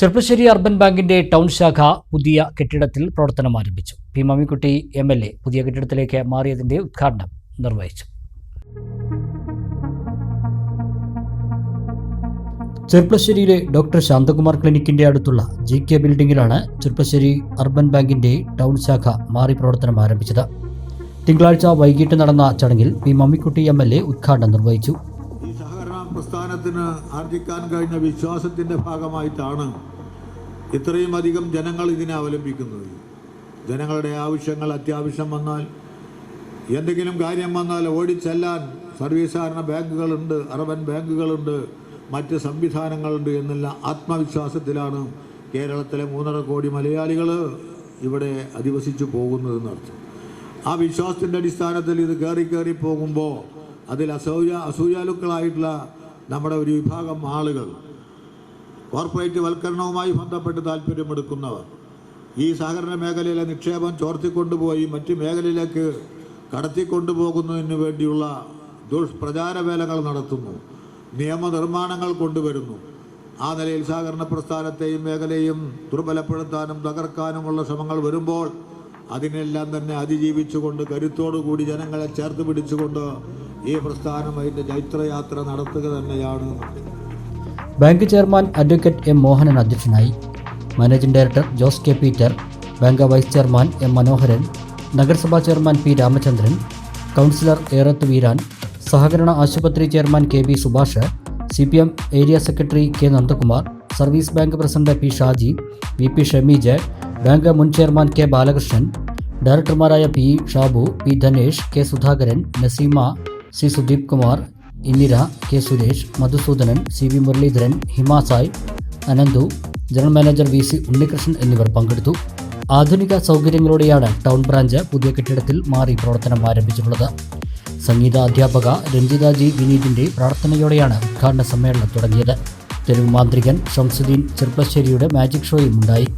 Cherpulassery urban ബാങ്കിന്റെ town ശാഖ പുതിയ കെട്ടിടത്തിൽ പ്രവർത്തനം ആരംഭിച്ചു. P Mammikutty M L A പുതിയ കെട്ടിടത്തിലേക്ക് മാറിയതിന്റെ ഉദ്ഘാടനം നിർവഹിച്ചു. ചെർപ്പശ്ശേരിയിലെ ഡോക്ടർ ശാന്തകുമാർ ക്ലിനിക്കിന്റെ അടുത്തുള്ള ജി കെ ബിൽഡിംഗിലാണ് ചെർപ്പശ്ശേരി അർബൻ ബാങ്കിന്റെ ടൗൺ ശാഖ മാറി പ്രവർത്തനം ആരംഭിച്ചത്. തിങ്കളാഴ്ച വൈകിട്ട് നടന്ന ചടങ്ങിൽ P Mammikutty M L A ഉദ്ഘാടനം നിർവഹിച്ചു. പ്രസ്ഥാനത്തിന് ആർജിക്കാൻ കഴിഞ്ഞ വിശ്വാസത്തിന്റെ ഭാഗമായിട്ടാണ് ഇത്രയും അധികം ജനങ്ങൾ ഇതിനെ അവലംബിക്കുന്നത്. ജനങ്ങളുടെ ആവശ്യങ്ങൾ അത്യാവശ്യം വന്നാൽ എന്തെങ്കിലും കാര്യം വന്നാൽ ഓടിച്ചെല്ലാൻ സർവീസ് സഹകരണ ബാങ്കുകളുണ്ട് അറബൻ ബാങ്കുകളുണ്ട് മറ്റ് സംവിധാനങ്ങളുണ്ട് എന്നുള്ള ആത്മവിശ്വാസത്തിലാണ് കേരളത്തിലെ മൂന്നര കോടി മലയാളികൾ ഇവിടെ അധിവസിച്ചു പോകുന്നതെന്നർത്ഥം ആ വിശ്വാസത്തിന്റെ അടിസ്ഥാനത്തിൽ ഇത് കയറി കയറി പോകുമ്പോൾ അതിൽ അസൂയ അസൂയാലുക്കളായിട്ടുള്ള നമ്മുടെ ഒരു വിഭാഗം ആളുകൾ കോർപ്പറേറ്റ് വൽക്കരണവുമായി ബന്ധപ്പെട്ട് താല്പര്യമെടുക്കുന്നവർ ഈ സഹകരണ മേഖലയിലെ നിക്ഷേപം ചോർത്തിക്കൊണ്ടുപോയി മറ്റ് മേഖലയിലേക്ക് കടത്തിക്കൊണ്ടുപോകുന്നതിന് വേണ്ടിയുള്ള ദുഷ്പ്രചാര വേലകൾ നടത്തുന്നു നിയമനിർമ്മാണങ്ങൾ കൊണ്ടുവരുന്നു. ആ നിലയിൽ സഹകരണ പ്രസ്ഥാനത്തെയും മേഖലയും ദുർബലപ്പെടുത്താനും തകർക്കാനുമുള്ള ശ്രമങ്ങൾ വരുമ്പോൾ അതിനെല്ലാം തന്നെ അതിജീവിച്ചുകൊണ്ട് കരുത്തോടുകൂടി ജനങ്ങളെ ചേർത്ത് പിടിച്ചുകൊണ്ട് ഈ പ്രസ്ഥാനം അതിന്റെ ചൈത്രയാത്ര നടത്തുക തന്നെയാണ്. Bank chairman advocate M Mohanan അധ്യക്ഷനായി. Managing director Jose K Peter bank vice chairman M Manoharan നഗരസഭാ chairman P Ramachandran councillor Erath Veeran സഹകരണ ആശുപത്രി chairman K B Subhash C P M area secretary K Nandakumar service bank president P Shaji V P Shameej bank മുൻ chairman K Balakrishnan ഡയറക്ടർമാരായ P Shabu P Dhanesh K Sudhakaran Naseema C Sudeep Kumar Indira K Suresh Madhusoodanan C V Muraleedharan Himasai Ananthu general manager V C Unnikrishnan എന്നിവർ പങ്കെടുത്തു. ആധുനിക സൗകര്യങ്ങളോടെയാണ് town branch പുതിയ കെട്ടിടത്തിൽ മാറി പ്രവർത്തനം ആരംഭിച്ചിട്ടുള്ളത്. സംഗീത അധ്യാപക Ranjitha G വിനീതിന്റെ പ്രാർത്ഥനയോടെയാണ് ഉദ്ഘാടന സമ്മേളനം തുടങ്ങിയത്. തെരുവ് മാന്ത്രികൻ ഷംസുദ്ദീൻ ചെർപ്പശ്ശേരിയുടെ മാജിക് ഷോയും ഉണ്ടായി.